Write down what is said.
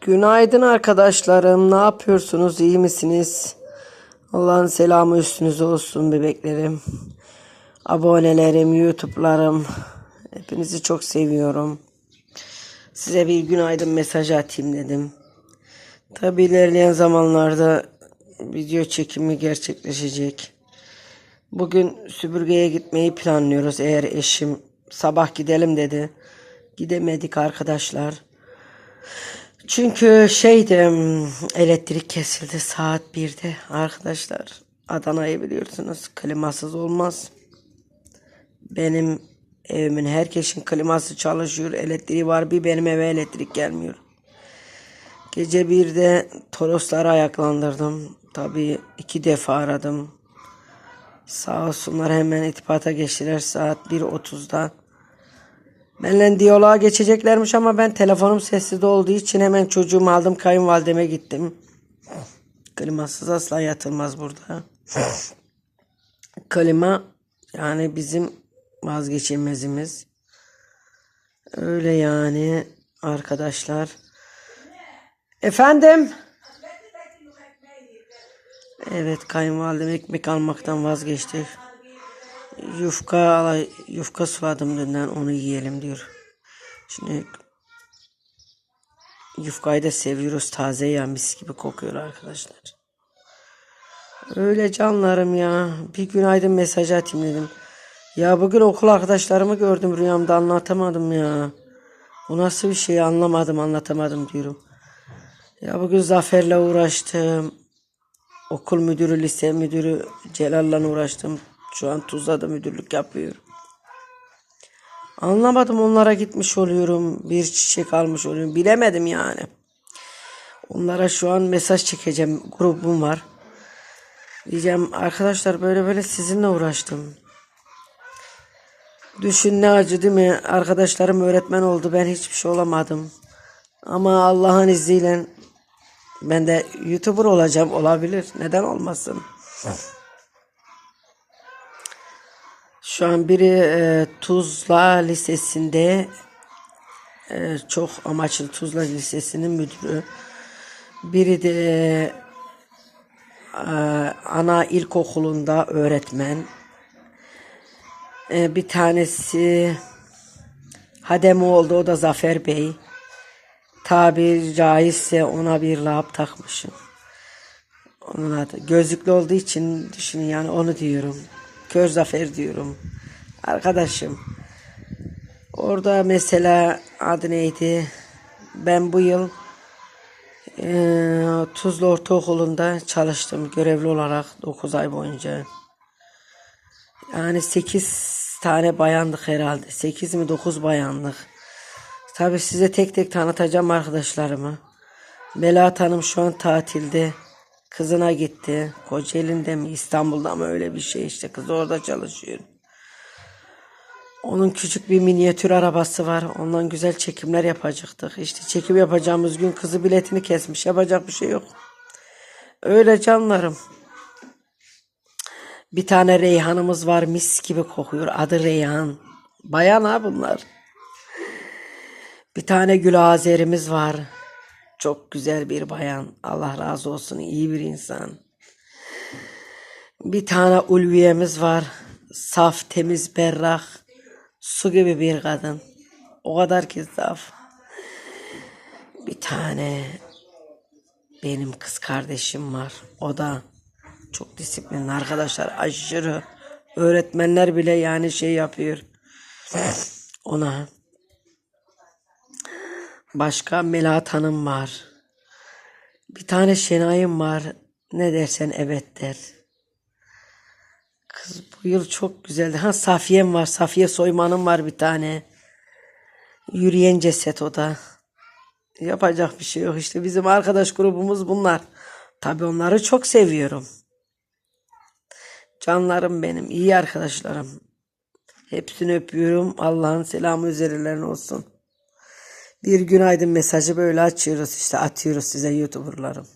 Günaydın arkadaşlarım. Ne yapıyorsunuz? İyi misiniz? Allah'ın selamı üstünüze olsun bebeklerim. Abonelerim, YouTube'larım. Hepinizi çok seviyorum. Size bir günaydın mesajı atayım dedim. Tabi ilerleyen zamanlarda video çekimi gerçekleşecek. Bugün süpürgeye gitmeyi planlıyoruz eğer eşim sabah gidelim dedi. Gidemedik arkadaşlar. Çünkü şeydi elektrik kesildi saat 1'de arkadaşlar. Adana'yı biliyorsunuz klimasız olmaz. Benim evimin herkesin kliması çalışıyor elektriği var bir benim eve elektrik gelmiyor. Gece 1'de Torosları ayaklandırdım. Tabii iki defa aradım. Sağ olsunlar hemen itibata geçtiler saat 1.30'da. Benimle diyaloğa geçeceklermiş ama ben telefonum sessiz olduğu için hemen çocuğumu aldım kayınvalideme gittim. Klimasız asla yatılmaz burada. Klima yani bizim vazgeçilmezimiz. Öyle yani arkadaşlar. Efendim? Evet kayınvalidem ekmek almaktan vazgeçti. Yufka yufka suladım dünden onu yiyelim diyor. Şimdi yufkayı da seviyoruz taze ya mis gibi kokuyor arkadaşlar. Öyle canlarım ya. Bir günaydın mesaj atayım dedim. Ya bugün okul arkadaşlarımı gördüm rüyamda anlatamadım ya. Bu nasıl bir şey anlamadım anlatamadım diyorum. Ya bugün Zafer'le uğraştım. Okul müdürü, lise müdürü Celal'la uğraştım. Şu an Tuzla'da müdürlük yapıyor. Anlamadım onlara gitmiş oluyorum. Bir çiçek almış oluyorum. Bilemedim yani. Onlara şu an mesaj çekeceğim. Grubum var. Diyeceğim arkadaşlar böyle böyle sizinle uğraştım. Düşün ne acı değil mi? Arkadaşlarım öğretmen oldu. Ben hiçbir şey olamadım. Ama Allah'ın izniyle ben de YouTuber olacağım. Olabilir. Neden olmasın? Şu an biri e, Tuzla Lisesi'nde e, çok amaçlı Tuzla Lisesi'nin müdürü. Biri de e, ana ilkokulunda öğretmen. E, bir tanesi Hadem oldu o da Zafer Bey. Tabir caizse ona bir lap takmışım. Onun adı gözlüklü olduğu için düşünün yani onu diyorum. Kör Zafer diyorum. Arkadaşım. Orada mesela adı neydi? Ben bu yıl e, Tuzlu Ortaokulu'nda çalıştım görevli olarak 9 ay boyunca. Yani 8 tane bayandık herhalde. 8 mi 9 bayandık. Tabi size tek tek tanıtacağım arkadaşlarımı. Melahat Hanım şu an tatilde. Kızına gitti. Kocaeli'nde mi İstanbul'da mı öyle bir şey işte. Kız orada çalışıyor. Onun küçük bir minyatür arabası var. Ondan güzel çekimler yapacaktık. İşte çekim yapacağımız gün kızı biletini kesmiş. Yapacak bir şey yok. Öyle canlarım. Bir tane Reyhan'ımız var mis gibi kokuyor. Adı Reyhan. Bayan ha bunlar. Bir tane Gül Azer'imiz var. Çok güzel bir bayan. Allah razı olsun. iyi bir insan. Bir tane Ulviye'miz var. Saf, temiz, berrak. Su gibi bir kadın. O kadar ki saf. Bir tane benim kız kardeşim var. O da çok disiplinli arkadaşlar. Aşırı. Öğretmenler bile yani şey yapıyor. Ona. Başka Melahat Hanım var. Bir tane Şenay'ım var. Ne dersen evet der. Kız bu yıl çok güzeldi. Ha Safiye'm var. Safiye Soyman'ım var bir tane. Yürüyen ceset o da. Yapacak bir şey yok işte. Bizim arkadaş grubumuz bunlar. Tabii onları çok seviyorum. Canlarım benim. iyi arkadaşlarım. Hepsini öpüyorum. Allah'ın selamı üzerlerine olsun. Bir günaydın mesajı böyle açıyoruz işte atıyoruz size YouTuber'larım.